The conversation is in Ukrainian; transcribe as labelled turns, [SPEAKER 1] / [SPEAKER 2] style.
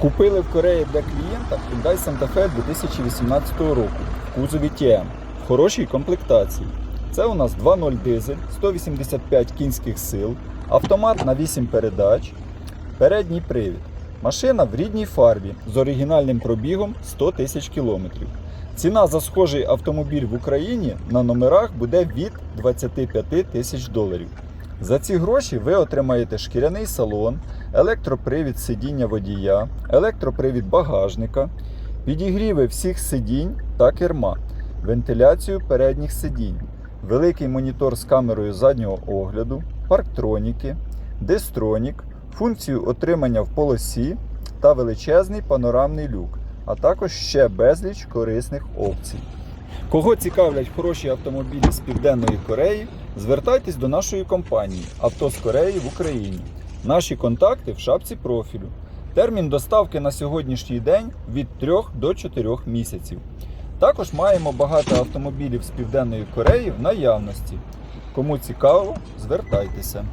[SPEAKER 1] Купили в Кореї для клієнта Hyundai Santa Fe 2018 року в кузові TM в хорошій комплектації. Це у нас 2.0 дизель, 185 кінських сил, автомат на 8 передач, передній привід. Машина в рідній фарбі з оригінальним пробігом 100 тисяч кілометрів. Ціна за схожий автомобіль в Україні на номерах буде від 25 тисяч доларів. За ці гроші ви отримаєте шкіряний салон, електропривід сидіння водія, електропривід багажника, підігріви всіх сидінь та керма, вентиляцію передніх сидінь, великий монітор з камерою заднього огляду, парктроніки, дистронік, функцію отримання в полосі та величезний панорамний люк, а також ще безліч корисних опцій. Кого цікавлять хороші автомобілі з Південної Кореї, звертайтесь до нашої компанії Авто з Кореї в Україні. Наші контакти в шапці профілю. Термін доставки на сьогоднішній день від 3 до 4 місяців. Також маємо багато автомобілів з Південної Кореї в наявності. Кому цікаво, звертайтеся.